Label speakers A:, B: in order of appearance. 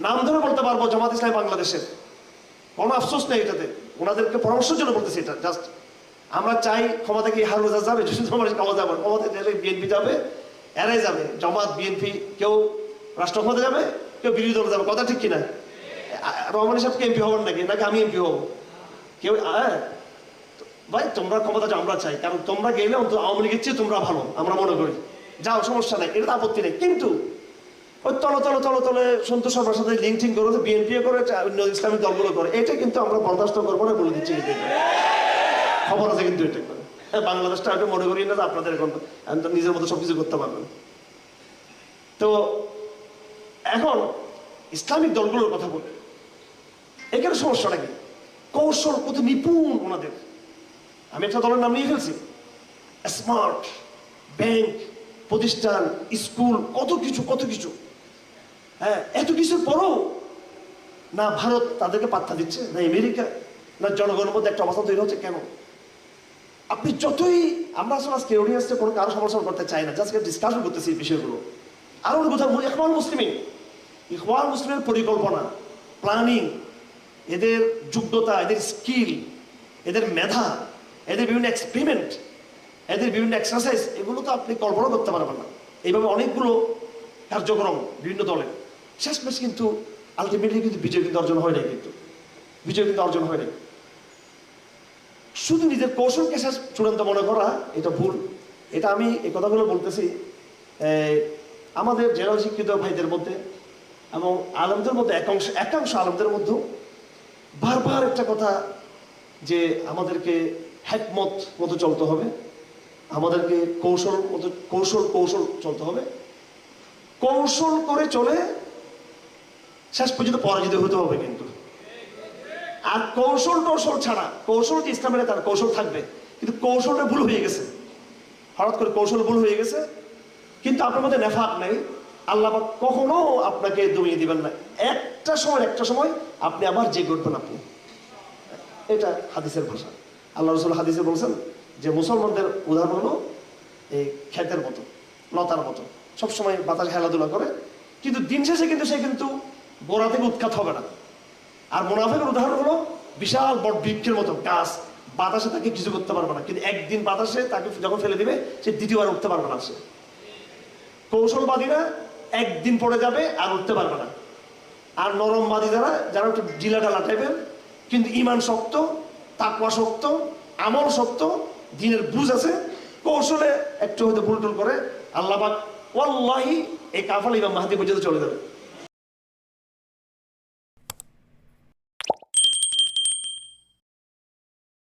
A: নাম ধরে বলতে পারব জামাত ইসলামী বাংলাদেশের। কোনো আফসোস নেই এটাতে। ওনাদেরকে পরামর্শের জন্য বলতেছি এটা জাস্ট আমরা চাই ক্ষমতা কি হারুন যাবে? ক্ষমতা যাবে বিএনপি যাবে, এরাই যাবে। জামাত, বিএনপি, কেউ রাষ্ট্র ক্ষমতা যাবে, কেউ বিরোধী দলে যাবে। কথা ঠিক কিনা? রহমান সাহেবকে এমপি হবেন নাকি? নাকি আমি এমপি হব? কেউ হ্যাঁ? ভাই, তোমরা ক্ষমতা আমরা চাই। কারণ তোমরা গেলে অন্তত আওয়ামী লীগের চেয়ে তোমরা ভালো, আমরা মনে করি। যাও, সমস্যা নাই এটা আপত্তি নেই। কিন্তু তলে তলে তলে তলে সন্তোষ শর্মার সাথে লিঙ্ক টিং করে বিএনপি করে অন্য ইসলামিক দলগুলো করে। এটা কিন্তু আমরা বরদাস্ত করব না বলে দিচ্ছি। খবর আছে কিন্তু এটা। করে বাংলাদেশটা এটা মনে করি না যে আপনাদের এখন এখন তো নিজের মতো সবকিছু করতে পারবেন। তো এখন ইসলামিক দলগুলোর কথা বলি। এখানে সমস্যাটা কি কৌশল কত নিপুণ ওনাদের। আমি একটা দলের নাম নিয়ে ফেলছি। স্মার্ট ব্যাংক প্রতিষ্ঠান স্কুল কত কিছু কত কিছু। হ্যাঁ এত কিছুর পরও না ভারত তাদেরকে পাত্তা দিচ্ছে, না আমেরিকা, না জনগণের মধ্যে একটা অবস্থা তৈরি হচ্ছে কেন? আপনি যতই আমরা আসলে আজকে অডিয়েন্সে কোনো কারও সমালোচনা করতে চাই না আজকে ডিসকাশন করতেছি এই বিষয়গুলো। আরও অনেক কথা ইকবাল মুসলিম ইকবাল মুসলিমের পরিকল্পনা প্ল্যানিং এদের যোগ্যতা, এদের স্কিল এদের মেধা, এদের বিভিন্ন এক্সপেরিমেন্ট এদের বিভিন্ন এক্সারসাইজ এগুলো তো আপনি কল্পনা করতে পারবেন না। এইভাবে অনেকগুলো কার্যক্রম বিভিন্ন দলের। শেষমেশ কিন্তু আলটিমেটলি কিন্তু বিজয় কিন্তু অর্জন হয় নাই কিন্তু। বিজয় কিন্তু অর্জন হয় নাই। শুধু নিজের কৌশলকে শেষ চূড়ান্ত মনে করা, এটা ভুল। এটা আমি এই কথাগুলো বলতেছি আমাদের জেনারেল শিক্ষিত ভাইদের মধ্যে এবং আলমদের মধ্যে একাংশ একাংশ আলমদের মধ্যেও বারবার একটা কথা যে আমাদেরকে হ্যাকমত মতো চলতে হবে, আমাদেরকে কৌশল মতো, কৌশল কৌশল চলতে হবে। কৌশল করে চলে শেষ পর্যন্ত পরাজিত হতে হবে কিন্তু। আর কৌশল টৌশল ছাড়া, কৌশল যে ইসলামের তার কৌশল থাকবে? কিন্তু কৌশলটা ভুল হয়ে গেছে। হঠাৎ করে কৌশল ভুল হয়ে গেছে, কিন্তু আপনার মধ্যে নেফাক নেই। আল্লাহ কখনো আপনাকে দমিয়ে দিবেন না। একটা সময় একটা সময় আপনি আবার যে করবেন আপনি। এটা হাদিসের ভাষা। আল্লাহ রসুল হাদিসে বলছেন যে মুসলমানদের উদাহরণ হলো এই ক্ষেতের মতো, লতার মতো। সবসময় বাতাস খেলাধুলা করে, কিন্তু দিন শেষে কিন্তু সে কিন্তু গোড়া থেকে উৎখাত হবে না। আর মুনাফেকের উদাহরণ হলো বিশাল বড় বৃক্ষের মতো গাছ, বাতাসে তাকে কিছু করতে পারবে না। কিন্তু একদিন বাতাসে তাকে যখন ফেলে দিবে, সে দ্বিতীয়বার উঠতে পারবে না সে। কৌশলবাদীরা একদিন পড়ে যাবে আর উঠতে পারবে না। আর নরমবাদী যারা যারা একটু জিলা ডালা টাইপের, কিন্তু ইমান শক্ত, তাকওয়া শক্ত, আমল শক্ত, দিনের বুঝ আছে, কৌশলে একটু হয়তো ভুল টুল করে আল্লাহ ওয়াল্লাহি, এই কাফাল ইমাম মাহাদি পর্যন্ত চলে যাবে।